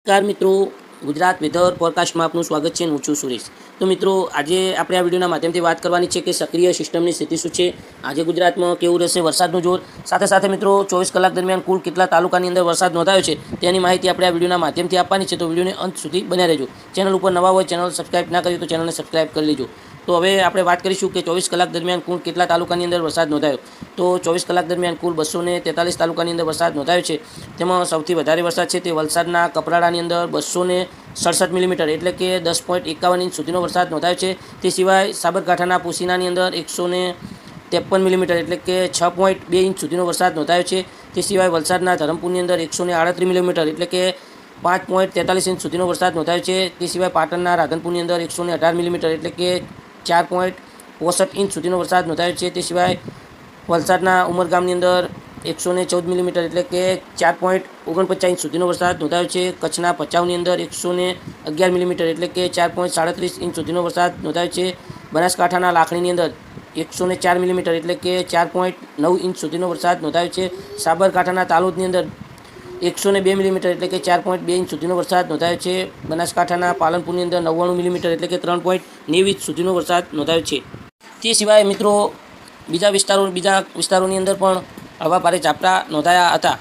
નમસ્કાર મિત્રો, ગુજરાત વેધર ફોરકાસ્ટમાં આપનું સ્વાગત છે હું છું સુરેશ. તો મિત્રો, આજે આપણે આ વિડીયોના માધ્યમથી વાત કરવાની છે કે સક્રિય સિસ્ટમની સ્થિતિ શું છે? આજે ગુજરાતમાં કેવું રહેશે વરસાદનું જોર? સાથે સાથે મિત્રો, ચોવીસ કલાક દરમિયાન કુલ કેટલા તાલુકાની અંદર વરસાદ નોંધાયો છે? તેની માહિતી આપણે આ વિડીયોના માધ્યમથી આપવાની છે. તો વિડીયોને અંત સુધી બન્યા રહેજો. ચેનલ ઉપર નવા હોય, ચેનલ સબસ્ક્રાઈબ ના કરી તો ચેનલને સબસ્ક્રાઈબ કરી લેજો. તો હવે આપણે વાત કરીશું કે ચોવીસ કલાક દરમિયાન કુલ કેટલા તાલુકાની અંદર વરસાદ નોંધાયો? તો ચોવીસ કલાક દરમિયાન કુલ બસો ને તાલુકાની અંદર વરસાદ નોંધાયો છે. તેમાં સૌથી વધારે વરસાદ છે તે વલસાડના કપરાડાની અંદર બસો સડસઠ મિલીમીટર એટલે કે દસ પોઈન્ટ એકાવન ઇંચ સુધીનો વરસાદ નોંધાયો છે. તે સિવાય સાબરકાંઠાના પુસીનાની અંદર એકસો ને ત્રેપન મિલીમીટર એટલે કે છ પોઈન્ટ બે ઇંચ સુધીનો વરસાદ નોંધાયો છે. તે સિવાય વલસાડના ધરમપુરની અંદર એકસો ને આડત્રીસ મિલીમીટર એટલે કે પાંચ પોઈન્ટ તેતાલીસ ઇંચ સુધીનો વરસાદ નોંધાયો છે. તે સિવાય પાટણના રાધનપુરની અંદર એકસો અઢાર મિલીમીટર એટલે કે ચાર પોઈન્ટ પોસઠ ઇંચ સુધીનો વરસાદ નોંધાયો છે. તે સિવાય વલસાડના ઉમરગામની અંદર એકસો ને ચૌદ મિલીમીટર એટલે કે ચાર પોઈન્ટ ઓગણપચાસ ઇંચ સુધીનો વરસાદ નોંધાયો છે. કચ્છના ભચાઉની અંદર એકસો ને અગિયાર મિલીમીટર એટલે કે ચાર પોઈન્ટ સાડત્રીસ ઇંચ સુધીનો વરસાદ નોંધાયો છે. બનાસકાંઠાના લાખણીની અંદર એકસો ને ચાર મિલીમીટર એટલે કે ચાર પોઈન્ટ નવ ઇંચ સુધીનો વરસાદ નોંધાયો છે. સાબરકાંઠાના તાલુદની અંદર એકસો ને બે મિલીમીટર એટલે કે ચાર પોઈન્ટ બે ઇંચ સુધીનો વરસાદ નોંધાયો છે. બનાસકાંઠાના પાલનપુરની અંદર નવ્વાણું મિલીમીટર એટલે કે ત્રણ પોઈન્ટ નેવું સુધીનો વરસાદ નોંધાયો છે. તે સિવાય મિત્રો બીજા વિસ્તારો, બીજા વિસ્તારોની અંદર પણ હવા ભારે ઝાપટા નોંધાયા હતા.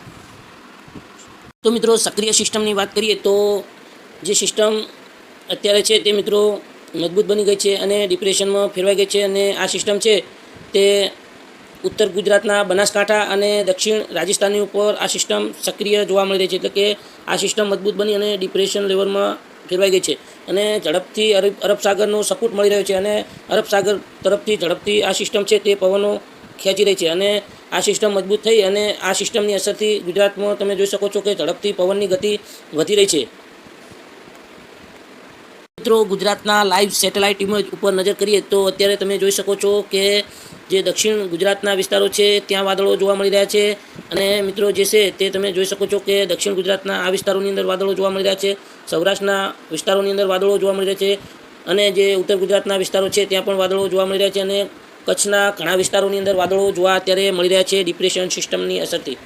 તો મિત્રો સક્રિય સિસ્ટમની વાત કરીએ તો જે સિસ્ટમ અત્યારે છે તે મિત્રો મજબૂત બની ગઈ છે અને ડિપ્રેશનમાં ફેરવાઈ ગઈ છે અને આ સિસ્ટમ છે તે ઉત્તર ગુજરાતના બનાસકાંઠા અને દક્ષિણ રાજસ્થાનની ઉપર આ સિસ્ટમ સક્રિય જોવા મળી રહી છે. એટલે કે આ સિસ્ટમ મજબૂત બની અને ડિપ્રેશન લેવલમાં ફેરવાઈ ગઈ છે. અને ઝડપથી અરબ અરબ સાગરનો સપોર્ટ મળી રહ્યો છે અને અરબ સાગર તરફથી ઝડપથી આ સિસ્ટમ છે તે પવનો ખેંચી રહી છે. અને આ સિસ્ટમ મજબૂત થઈ અને આ સિસ્ટમની અસરથી ગુજરાતમાં તમે જોઈ શકો છો કે ઝડપથી પવનની ગતિ વધી રહી છે. મિત્રો, ગુજરાતના લાઈવ સેટેલાઇટ ઇમેજ ઉપર નજર કરીએ તો અત્યારે તમે જોઈ શકો છો કે જે દક્ષિણ ગુજરાતના વિસ્તારો છે, ત્યાં વાદળો જોવા મળી રહ્યા છે. અને મિત્રો, જે છે તે તમે જોઈ શકો છો કે દક્ષિણ ગુજરાતના આ વિસ્તારોની અંદર વાદળો જોવા મળી રહ્યા છે. સૌરાષ્ટ્રના વિસ્તારોની અંદર વાદળો જોવા મળી રહ્યા છે. અને જે ઉત્તર ગુજરાતના વિસ્તારો છે, ત્યાં પણ વાદળો જોવા મળી રહ્યા છે. અને કચ્છના ઘણા વિસ્તારોની અંદર વાદળો જોવા અત્યારે મળી રહ્યા છે ડિપ્રેશન સિસ્ટમની અસરથી.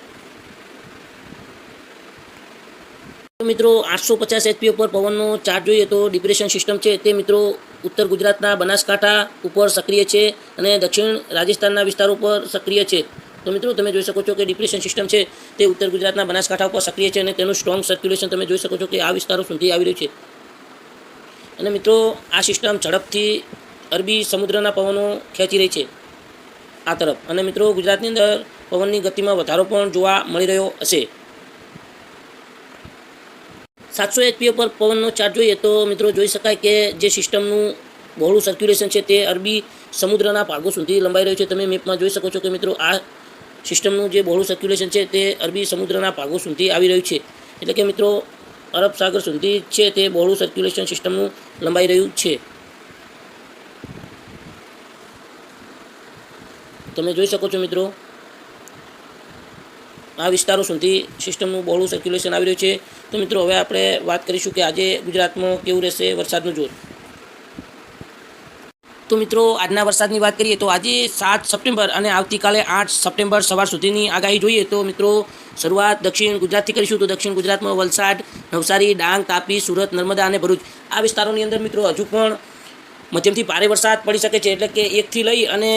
તો મિત્રો આઠસો પચાસ એચપી ઉપર પવનનો ચાર્જ જોઈએ તો ડિપ્રેશન સિસ્ટમ છે. તે મિત્રો ઉત્તર ગુજરાતના બનાસકાંઠા ઉપર સક્રિય છે અને દક્ષિણ રાજસ્થાનના વિસ્તારો ઉપર સક્રિય છે. તો મિત્રો તમે જોઈ શકો છો કે ડિપ્રેશન સિસ્ટમ છે તે ઉત્તર ગુજરાતના બનાસકાંઠા ઉપર સક્રિય છે અને તેનું સ્ટ્રોંગ સર્ક્યુલેશન તમે જોઈ શકો છો કે આ વિસ્તારો સુધી આવી રહ્યું છે. અને મિત્રો આ સિસ્ટમ ઝડપથી અરબી સમુદ્રના પવનો ખેંચી રહી છે આ તરફ. અને મિત્રો ગુજરાતની અંદર પવનની ગતિમાં વધારો પણ જોવા મળી રહ્યો હશે. સાતસો એચપી પર પવનનો ચાર્જ જોઈએ તો મિત્રો જોઈ શકાય કે જે સિસ્ટમનું બહોળું સર્ક્યુલેશન છે તે અરબી સમુદ્રના ભાગો સુધી લંબાઈ રહ્યું છે. તમે મેપમાં જોઈ શકો છો કે મિત્રો આ સિસ્ટમનું જે બહોળું સર્ક્યુલેશન છે તે અરબી સમુદ્રના ભાગો સુધી આવી રહ્યું છે. એટલે કે મિત્રો અરબ સાગર સુધી છે તે બહોળું સર્ક્યુલેશન સિસ્ટમનું લંબાઈ રહ્યું છે. તમે જોઈ શકો છો મિત્રો આ વિસ્તારો સુધી સિસ્ટમનું બહોળું સર્ક્યુલેશન આવી રહ્યું છે. તો મિત્રો, હવે આપણે વાત કરીશું કે આજે ગુજરાતમાં કેવું રહેશે વરસાદનું જોર. તો મિત્રો, આજના વરસાદની વાત કરીએ તો આજે સાત સપ્ટેમ્બર અને આવતીકાલે આઠ સપ્ટેમ્બર સવાર સુધીની આગાહી જોઈએ તો મિત્રો, શરૂઆત દક્ષિણ ગુજરાતથી કરીશું તો દક્ષિણ ગુજરાતમાં વલસાડ, નવસારી, ડાંગ, તાપી, સુરત, નર્મદા અને ભરૂચ. આ વિસ્તારોની અંદર મિત્રો, હજુ પણ મધ્યમથી ભારે વરસાદ પડી શકે છે. એટલે કે એકથી લઈ અને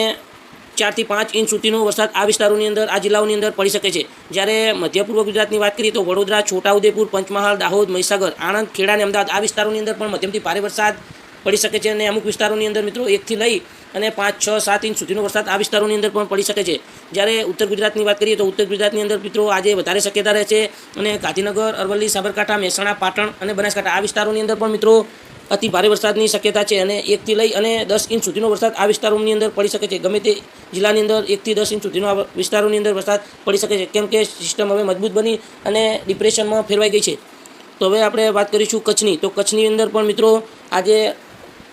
ચારથી પાંચ ઇંચ સુધીનો વરસાદ આ વિસ્તારોની અંદર, આ જિલ્લાઓની અંદર પડી શકે છે. જ્યારે મધ્ય પૂર્વ ગુજરાતની વાત કરીએ તો વડોદરા, છોટાઉદેપુર, પંચમહાલ, દાહોદ, મહીસાગર, આણંદ, ખેડા અને અમદાવાદ આ વિસ્તારોની અંદર પણ મધ્યમથી ભારે વરસાદ પડી શકે છે અને અમુક વિસ્તારોની અંદર મિત્રો એકથી લઈ અને પાંચ, છ, સાત ઇંચ સુધીનો વરસાદ આ વિસ્તારોની અંદર પણ પડી શકે છે. જ્યારે ઉત્તર ગુજરાતની વાત કરીએ તો ઉત્તર ગુજરાતની અંદર મિત્રો આજે વધારે શક્યતા રહે છે અને ગાંધીનગર, અરવલ્લી, સાબરકાંઠા, મહેસાણા, પાટણ અને બનાસકાંઠા આ વિસ્તારોની અંદર પણ મિત્રો અતિ ભારે વરસાદની શક્યતા છે અને એકથી લઈ અને દસ ઇંચ સુધીનો વરસાદ આ વિસ્તારોની અંદર પડી શકે છે. ગમે તે જિલ્લાની અંદર એકથી દસ ઇંચ સુધીનો વિસ્તારોની અંદર વરસાદ પડી શકે છે. કેમ કે સિસ્ટમ હવે મજબૂત બની અને ડિપ્રેશનમાં ફેરવાઈ ગઈ છે. તો હવે આપણે વાત કરીશું કચ્છની. તો કચ્છની અંદર પણ મિત્રો આજે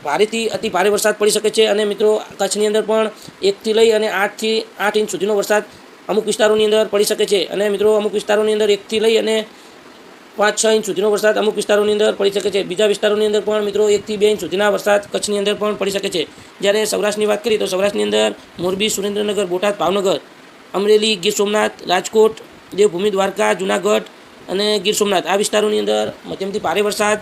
ભારેથી અતિ ભારે વરસાદ પડી શકે છે અને મિત્રો, કચ્છની અંદર પણ એકથી લઈ અને આઠથી આઠ ઇંચ સુધીનો વરસાદ અમુક વિસ્તારોની અંદર પડી શકે છે. અને મિત્રો, અમુક વિસ્તારોની અંદર એકથી લઈ અને પાંચ, છ ઇંચ સુધીનો વરસાદ અમુક વિસ્તારોની અંદર પડી શકે છે. બીજા વિસ્તારોની અંદર પણ મિત્રો, એકથી બે ઇંચ સુધીના વરસાદ કચ્છની અંદર પણ પડી શકે છે. જ્યારે સૌરાષ્ટ્રની વાત કરીએ તો સૌરાષ્ટ્રની અંદર મોરબી, સુરેન્દ્રનગર, બોટાદ, ભાવનગર, અમરેલી, ગીર સોમનાથ, રાજકોટ, દેવભૂમિ, દ્વારકા, જુનાગઢ અને ગીર સોમનાથ આ વિસ્તારોની અંદર મધ્યમથી ભારે વરસાદ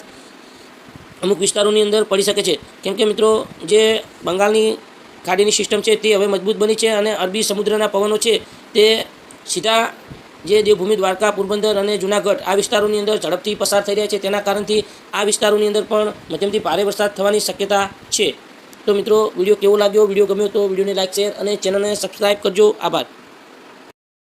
અમુક વિસ્તારોની અંદર પડી શકે છે. કેમ કે મિત્રો, જે બંગાળની ખાડીની સિસ્ટમ છે તે હવે મજબૂત બની છે અને અરબી સમુદ્રના પવનો છે તે સીધા જે દેવભૂમિ દ્વારકા, પોરબંદર અને જૂનાગઢ આ વિસ્તારોની અંદર ઝડપથી પસાર થઈ રહ્યા છે. તેના કારણથી આ વિસ્તારોની અંદર પણ મધ્યમથી ભારે વરસાદ થવાની શક્યતા છે. તો મિત્રો, વીડિયો કેવો લાગ્યો? વીડિયો ગમ્યો તો વિડીયોને લાઇક શેર અને ચેનલને સબસ્ક્રાઈબ કરજો. આભાર.